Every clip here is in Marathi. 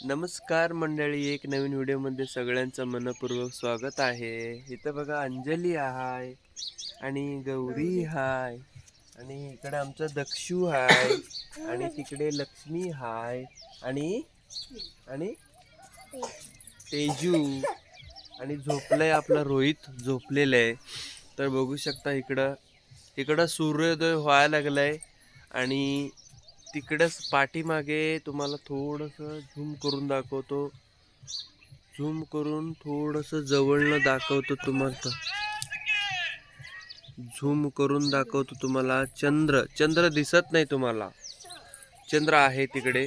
नमस्कार मंडळी एक नवीन व्हिडिओमध्ये सगळ्यांचं मनपूर्वक स्वागत आहे. इथं बघा अंजली हाय आणि गौरी हाय आणि इकडे आमचा दक्षू हाय आणि तिकडे लक्ष्मी हाय आणि आणि तेजू आणि झोपलंय आपला रोहित झोपलेलं आहे तर बघू शकता इकडं इकडं सूर्योदय व्हायला लागलाय आणि तिकडंच पाठीमागे तुम्हाला थोडंसं झूम करून दाखवतो. झूम करून थोडंसं जवळनं दाखवतो तुम्हाला. झूम करून दाखवतो तुम्हाला. चंद्र चंद्र दिसत नाही तुम्हाला. चंद्र आहे तिकडे.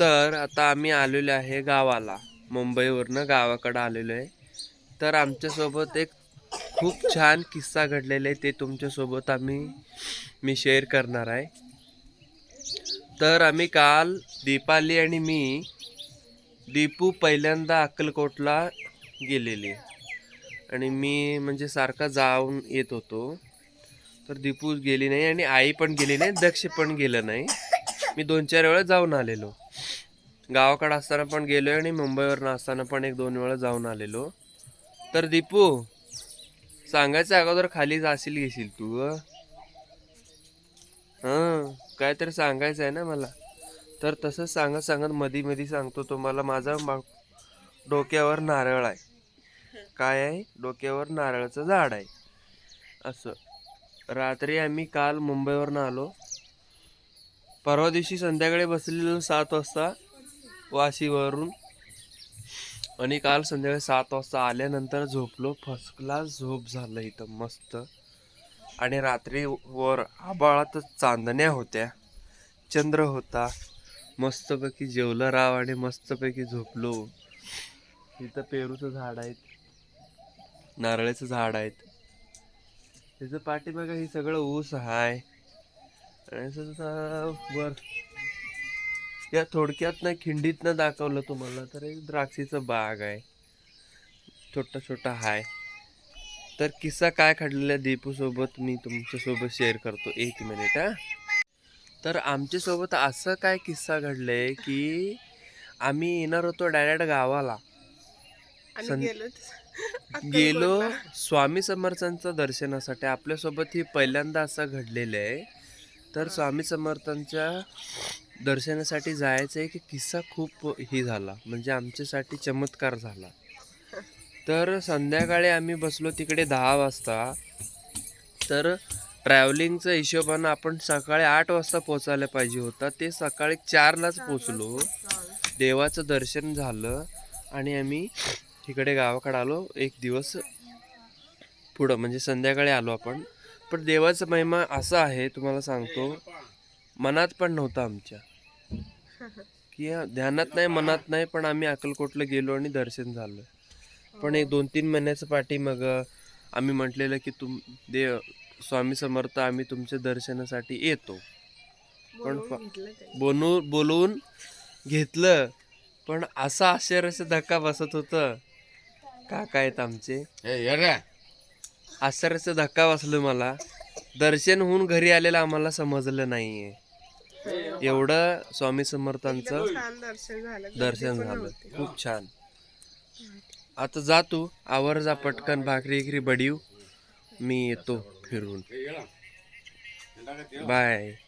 तर आता आम्ही आलेलो आहे गावाला. मुंबईवरनं गावाकडं आलेलो आहे. तर आमच्यासोबत एक खूप छान किस्सा घडलेला आहे. ते तुमच्यासोबत आम्ही मी शेअर करणार आहे. तर आम्ही काल दीपाली आणि मी दीपू पहिल्यांदा अक्कलकोटला गेलेली. आणि मी म्हणजे सारखा जाऊन येत होतो. तर दीपू गेली नाही आणि आई पण गेली नाही दक्ष पण गेलं नाही. मी दोन चार वेळा जाऊन आलेलो. गावाकडे असताना पण गेलो आणि मुंबईवरनं असताना पण एक दोन वेळा जाऊन आलेलो. तर दीपू सांगायचं अगोदर खाली जाशील घेशील तू काहीतरी सांगायचं आहे ना मला. तर तसंच सांगत सांगत मधी मधी सांगतो तुम्हाला माझा मा- डोक्यावर नारळ आहे. काय आहे? डोक्यावर नारळाचं झाड आहे. असं. रात्री आम्ही काल मुंबईवरनं आलो. परवा दिवशी संध्याकाळी बसलेलो सात वाजता वाशीवरून. आणि काल संध्याकाळी सात वाजता आल्यानंतर झोपलो. फर्स्ट क्लास झोप झालं इथं मस्त. आणि रात्री वर चांदण्या होत्या. चंद्र होता. मस्तपैकी जेवलं राव आणि मस्तपैकी झोपलो. इथं पेरूचं झाड आहेत. नारळाचं झाड आहेत. त्याचं पाठीमागं हे सगळं ऊस हाय. आणि असं वर या थोडक्यात ना खिंडीतनं दाखवलं तुम्हाला तर एक द्राक्षीचं बाग आहे. छोटा छोटा हाय. तर किस्सा काय घडलेला दीपू सोबत मी तुमच्यासोबत शेअर करतो. एक मिनिट हा. तर आमच्यासोबत असं काय किस्सा घडलंय की आम्ही येणार होतो डायरेक्ट गावाला. आणि सं- गेलो गेलो स्वामी समर्थांचं दर्शनासाठी. आपल्यासोबत ही पहिल्यांदा असं घडलेलं आहे. तर स्वामी समर्थांच्या दर्शनासाठी जायचं आहे की किस्सा खूप ही झाला. म्हणजे आमच्यासाठी चमत्कार झाला. तर संध्याकाळी आम्ही बसलो तिकडे दहा वाजता. तर ट्रॅव्हलिंगचं हिशोबानं आपण सकाळी आठ वाजता पोचायला पाहिजे होता. ते सकाळी चारलाच पोचलो देवाचं दर्शन झालं आणि आम्ही इकडे गावाकडे आलो. एक दिवस पुढं म्हणजे संध्याकाळी आलो आपण. पण देवाचा महिमा असा आहे तुम्हाला सांगतो मनात पण नव्हता आमच्या. की ध्यानात नाही मनात नाही पण आम्ही अक्कलकोटला गेलो आणि दर्शन झालं. पण एक दोन तीन महिन्याचं पाठी मग आम्ही म्हटलेलं की तुम देव स्वामी समर्थ आम्ही तुमच्या दर्शनासाठी येतो. पण. बनवू बोलवून घेतलं पण असा आश्चर्याचा धक्का बसत होतं. काका आहेत आमचे. आश्चर्याचा धक्का बसलो मला. दर्शन होऊन घरी आलेलं आम्हाला समजलं नाहीये. एवढं स्वामी समर्थांचं दर्शन झालं. खूप छान. आता जा तू आवर जा पटकन भाकरी इकरी बडीव. मी येतो फिरून. बाय.